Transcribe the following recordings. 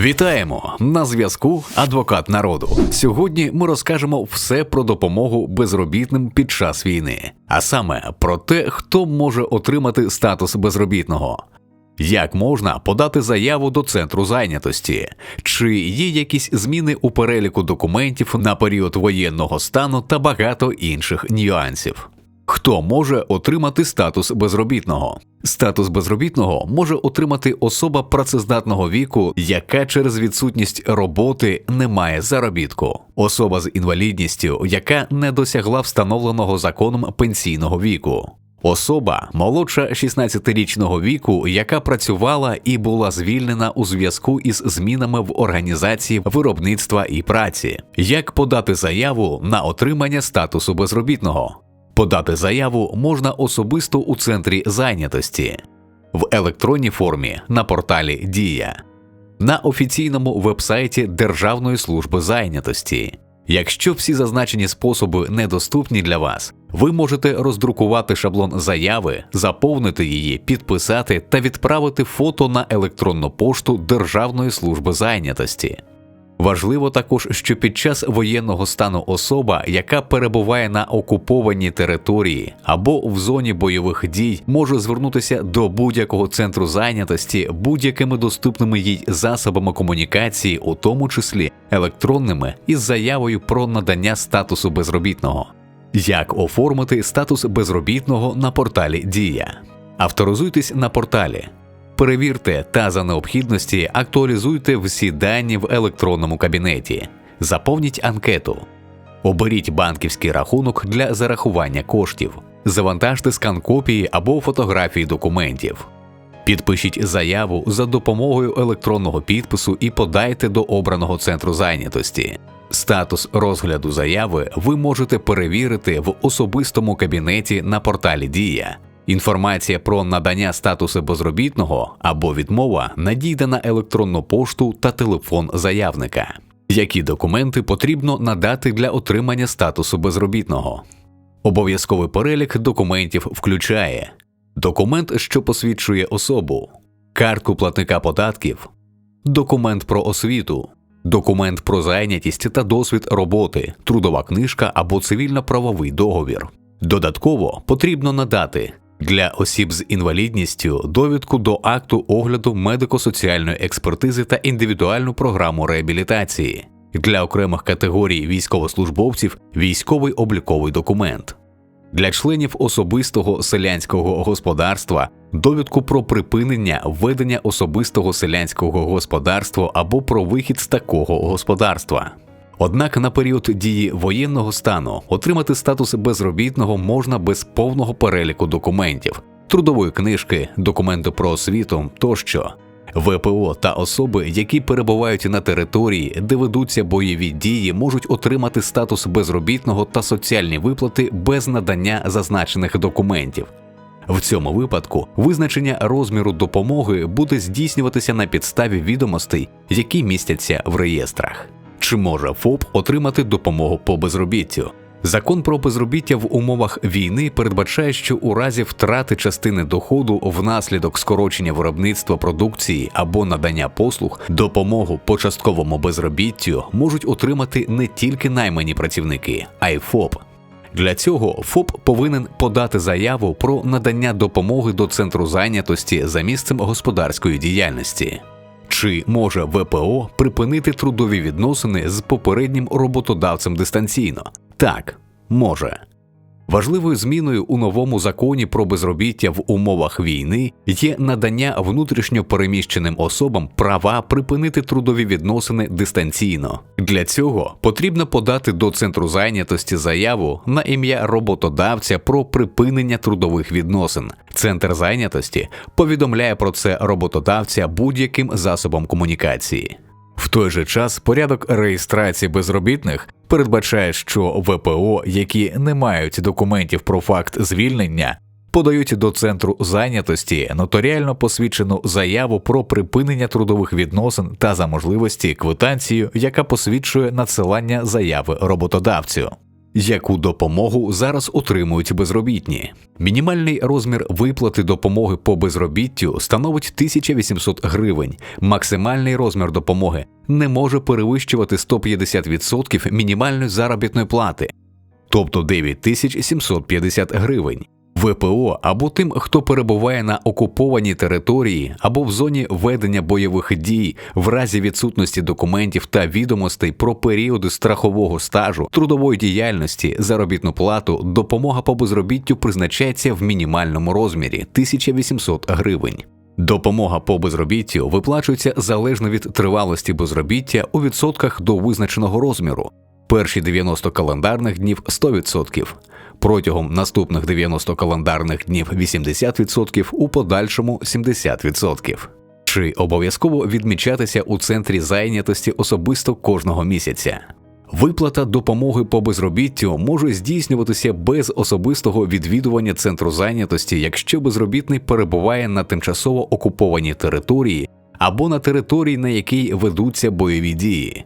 Вітаємо на зв'язку Адвокат народу. Сьогодні ми розкажемо все про допомогу безробітним під час війни, а саме про те, хто може отримати статус безробітного. Як можна подати заяву до центру зайнятості? Чи є якісь зміни у переліку документів на період воєнного стану та багато інших нюансів? Хто може отримати статус безробітного? Статус безробітного може отримати особа працездатного віку, яка через відсутність роботи не має заробітку, особа з інвалідністю, яка не досягла встановленого законом пенсійного віку. Особа молодша 16-річного віку, яка працювала і була звільнена у зв'язку із змінами в організації виробництва і праці, як подати заяву на отримання статусу безробітного. Подати заяву можна особисто у центрі зайнятості, в електронній формі на порталі Дія, на офіційному вебсайті Державної служби зайнятості. Якщо всі зазначені способи недоступні для вас, ви можете роздрукувати шаблон заяви, заповнити її, підписати та відправити фото на електронну пошту Державної служби зайнятості. Важливо також, що під час воєнного стану особа, яка перебуває на окупованій території або в зоні бойових дій, може звернутися до будь-якого центру зайнятості будь-якими доступними їй засобами комунікації, у тому числі електронними, із заявою про надання статусу безробітного. Як оформити статус безробітного на порталі Дія? Авторизуйтесь на порталі перевірте та за необхідності актуалізуйте всі дані в електронному кабінеті, заповніть анкету, оберіть банківський рахунок для зарахування коштів, завантажте скан копії або фотографії документів. Підпишіть заяву за допомогою електронного підпису і подайте до обраного центру зайнятості. Статус розгляду заяви ви можете перевірити в особистому кабінеті на порталі Дія. Інформація про надання статусу безробітного або відмова надійде на електронну пошту та телефон заявника. Які документи потрібно надати для отримання статусу безробітного? Обов'язковий перелік документів включає документ, що посвідчує особу, картку платника податків, документ про освіту, документ про зайнятість та досвід роботи, трудова книжка або цивільно-правовий договір. Додатково потрібно надати для осіб з інвалідністю довідку до акту огляду медико-соціальної експертизи та індивідуальну програму реабілітації, для окремих категорій військовослужбовців військовий обліковий документ, для членів особистого селянського господарства довідку про припинення ведення особистого селянського господарства або про вихід з такого господарства. Однак на період дії воєнного стану отримати статус безробітного можна без повного переліку документів, трудової книжки, документу про освіту тощо. ВПО та особи, які перебувають на території, де ведуться бойові дії, можуть отримати статус безробітного та соціальні виплати без надання зазначених документів. В цьому випадку визначення розміру допомоги буде здійснюватися на підставі відомостей, які містяться в реєстрах. Чи може ФОП отримати допомогу по безробіттю? Закон про безробіття в умовах війни передбачає, що у разі втрати частини доходу внаслідок скорочення виробництва продукції або надання послуг допомогу по частковому безробіттю можуть отримати не тільки наймані працівники, а й ФОП. Для цього ФОП повинен подати заяву про надання допомоги до центру зайнятості за місцем господарської діяльності. Чи може ВПО припинити трудові відносини з попереднім роботодавцем дистанційно? Так, може. Важливою зміною у новому законі про безробіття в умовах війни є надання внутрішньо переміщеним особам права припинити трудові відносини дистанційно. Для цього потрібно подати до центру зайнятості заяву на ім'я роботодавця про припинення трудових відносин. Центр зайнятості повідомляє про це роботодавця будь-яким засобом комунікації. Той же час порядок реєстрації безробітних передбачає, що ВПО, які не мають документів про факт звільнення, подають до центру зайнятості нотаріально посвідчену заяву про припинення трудових відносин та за можливості квитанцію, яка посвідчує надсилання заяви роботодавцю. Яку допомогу зараз отримують безробітні? Мінімальний розмір виплати допомоги по безробіттю становить 1800 гривень. Максимальний розмір допомоги не може перевищувати 150% мінімальної заробітної плати, тобто 9750 гривень. ВПО або тим, хто перебуває на окупованій території або в зоні ведення бойових дій в разі відсутності документів та відомостей про періоди страхового стажу, трудової діяльності, заробітну плату, допомога по безробіттю призначається в мінімальному розмірі 1800 гривень. Допомога по безробіттю виплачується залежно від тривалості безробіття у відсотках до визначеного розміру. Перші 90 календарних днів 100%, протягом наступних 90 календарних днів 80%, у подальшому 70%. Чи обов'язково відмічатися у центрі зайнятості особисто кожного місяця? Виплата допомоги по безробіттю може здійснюватися без особистого відвідування центру зайнятості, якщо безробітний перебуває на тимчасово окупованій території або на території, на якій ведуться бойові дії.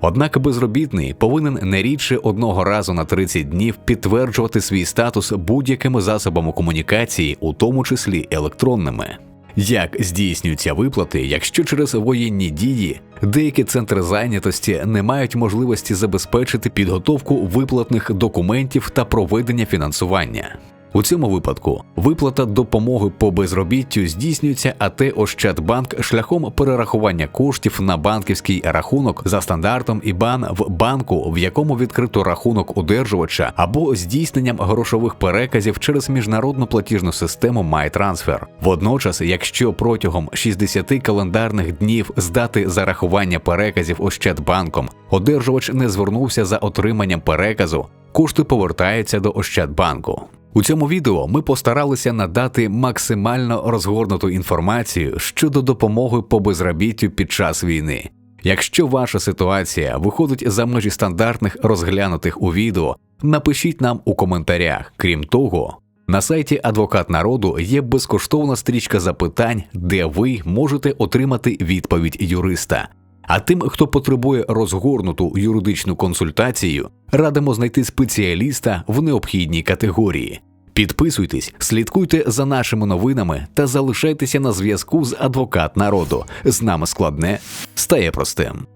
Однак безробітний повинен не рідше одного разу на 30 днів підтверджувати свій статус будь-якими засобами комунікації, у тому числі електронними. Як здійснюються виплати, якщо через воєнні дії деякі центри зайнятості не мають можливості забезпечити підготовку виплатних документів та проведення фінансування? У цьому випадку виплата допомоги по безробіттю здійснюється АТ Ощадбанк шляхом перерахування коштів на банківський рахунок за стандартом ІБАН в банку, в якому відкрито рахунок одержувача, або здійсненням грошових переказів через міжнародну платіжну систему MyTransfer. Водночас, якщо протягом 60 календарних днів з дати зарахування переказів Ощадбанком одержувач не звернувся за отриманням переказу, кошти повертаються до Ощадбанку. У цьому відео ми постаралися надати максимально розгорнуту інформацію щодо допомоги по безробіттю під час війни. Якщо ваша ситуація виходить за межі стандартних розглянутих у відео, напишіть нам у коментарях. Крім того, на сайті Адвокат народу є безкоштовна стрічка запитань, де ви можете отримати відповідь юриста. А тим, хто потребує розгорнуту юридичну консультацію, радимо знайти спеціаліста в необхідній категорії. Підписуйтесь, слідкуйте за нашими новинами та залишайтеся на зв'язку з адвокат народу. З нами складне стає простим.